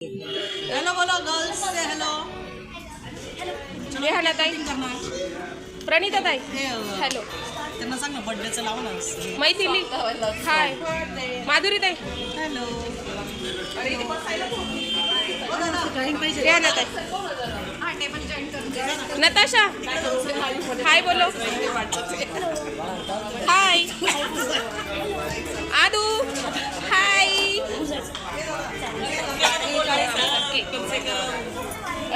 Hello बोलो girls से hello Rehana ताई प्रणिता ताई. हे हॅलो. त्यांना सांग ना बर्थडेचं लाव ना. मैथिली. हाय. माधुरी ताई. हॅलो रेहाना ताई. नताशा. हाय बोलो.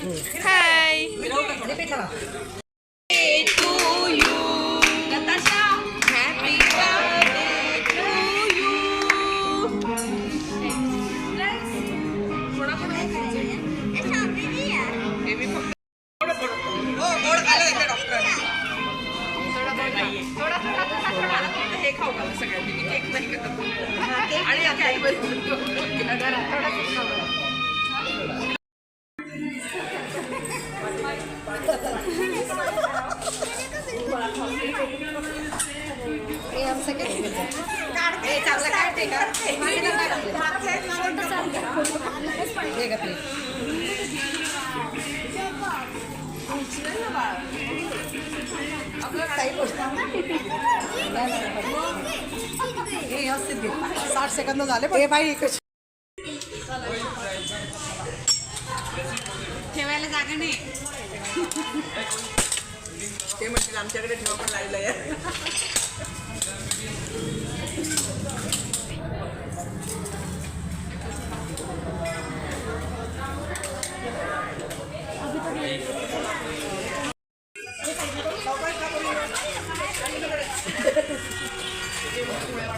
Hi to you Natasha happy birthday साठ सेकंद झाले पण. हे बाई कशी? ठेवायला जागा नाही. ते म्हणतील आमच्याकडे ठेवा पण लागलं आहे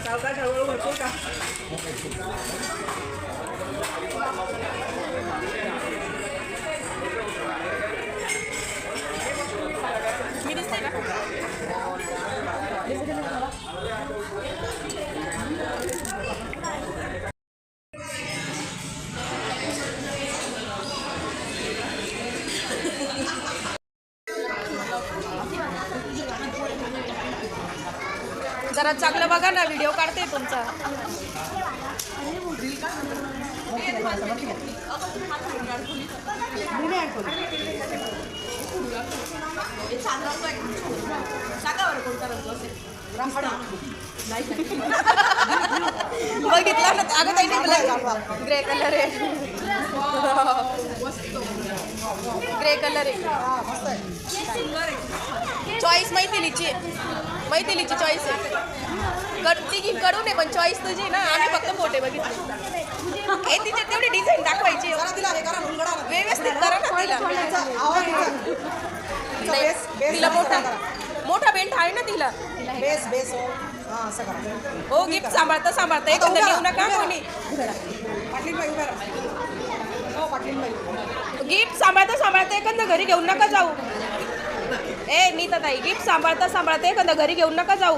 सावकाश का जरा चांगलं बघा ना व्हिडिओ काढते तुमचा. बघितला ना अगं ताई ग्रे कलर आहे. ग्रे कलर आहे. चॉईस मैथिलीची मैथिलीची चॉईस आहे कड ती कडून आहे पण चॉईस तुझी ना. आम्ही फक्त फोटे बघितले. ए तिचे तेवढी डिझाईन दाखवायची. व्यवस्थित करा ना तिला. मोठा करा. मोठा बेल्ट आहे ना तिला. बेस बेस हा असं करा. गिफ्ट सांभाळता सांभाळता. नेऊ राहा, नका कोणी. पाटील बाई उभा राहा. पाटील बाई गिफ्ट सांभाळता सांभाळता एखादं घरी घेऊन नका जाऊ. ए नीता ताई गिफ्ट सांभाळता सांभाळता एखादं घरी घेऊन नका जाऊ.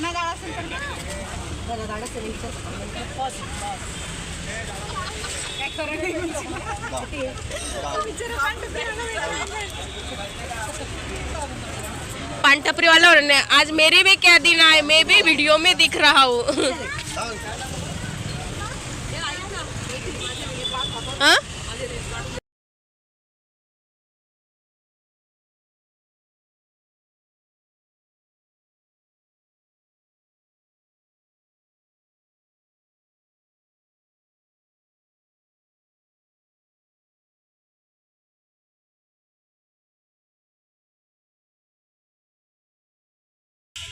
ना हा. असं. तर याचा स्क्रीनशॉट मारता येईल तुम्हाला फोटो पाठवता येईल बघा बघा पानटपरी वाला और ने- आज मेरे भी क्या दिन आए मैं भी वीडियो में दिख रहा हूँ हाँ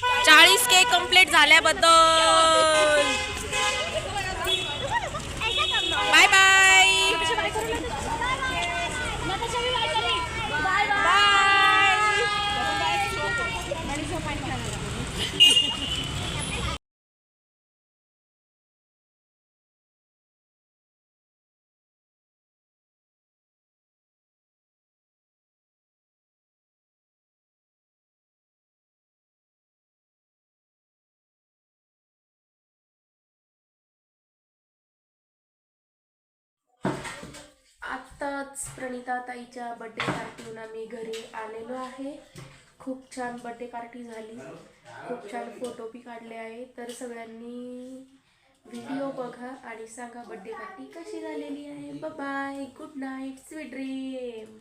चाळीस के कंप्लीट झाल्याबद्दल. बाय बाय आत्ताच प्रणिताताईच्या बड्डे पार्टीहून आम्ही घरी आलेलो आहे. खूप छान बड्डे पार्टी झाली. खूप छान फोटो बी काढले आहे. तर सगळ्यांनी व्हिडिओ बघा आणि सांगा बड्डे पार्टी कशी झालेली आहे. Bye good night sweet dream